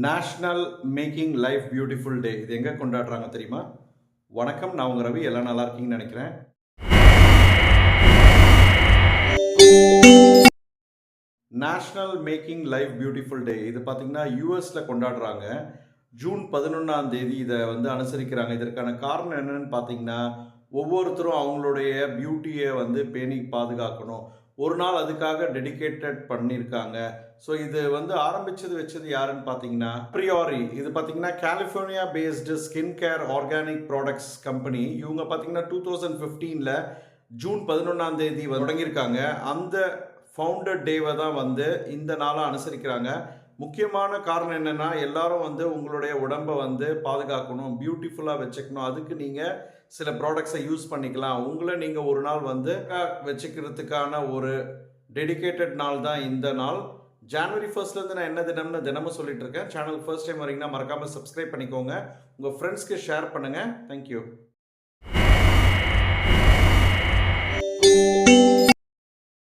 National making life beautiful day இது எங்கே கொண்டாடுறாங்க தெரியுமா? வணக்கம் நான் உங்கள் ரவி. எல்லாம் நல்லா இருக்கீங்கன்னு நினைக்கிறேன். National making life beautiful day இது பார்த்திங்கன்னா யூஎஸில் கொண்டாடுறாங்க. ஜூன் பதினொன்றாம் தேதி இதை வந்து அனுசரிக்கிறாங்க. இதற்கான காரணம் என்னன்னு பார்த்தீங்கன்னா ஒவ்வொருத்தரும் அவங்களுடைய பியூட்டியை வந்து பேணி பாதுகாக்கணும். ஒரு நாள் அதுக்காக டெடிகேட்டட் பண்ணியிருக்காங்க ஸோ இது வந்து ஆரம்பிச்சது வச்சது யாருன்னு பார்த்தீங்கன்னா ப்ரியாரி இது பார்த்தீங்கன்னா California based skin care organic products company இவங்க பார்த்தீங்கன்னா டூ தௌசண்ட் ஃபிஃப்டீனில் ஜூன் பதினொன்றாம் தேதி தொடங்கியிருக்காங்க. அந்த ஃபவுண்டர் டேவை தான் வந்து இந்த நாளாக அனுசரிக்கிறாங்க. முக்கியமான காரணம் என்னென்னா எல்லாரும் வந்து உங்களுடைய உடம்பை வந்து பாதுகாக்கணும் பியூட்டிஃபுல்லாக வச்சுக்கணும். அதுக்கு நீங்கள் சில ப்ராடக்ட்ஸை யூஸ் பண்ணிக்கலாம். உங்களை நீங்கள் ஒரு நாள் வந்து வச்சுக்கிறதுக்கான ஒரு டெடிகேட்டட் நாள் தான் இந்த நாள். ஜான்வரி ஃபர்ஸ்ட்லேருந்து நான் என்ன தினம்னு தினமும் சொல்லிட்டு இருக்கேன். சேனல் ஃபர்ஸ்ட் டைம் வரீங்கன்னா மறக்காமல் சப்ஸ்கிரைப் பண்ணிக்கோங்க. உங்கள் ஃப்ரெண்ட்ஸ்க்கு ஷேர் பண்ணுங்கள் தேங்க்யூ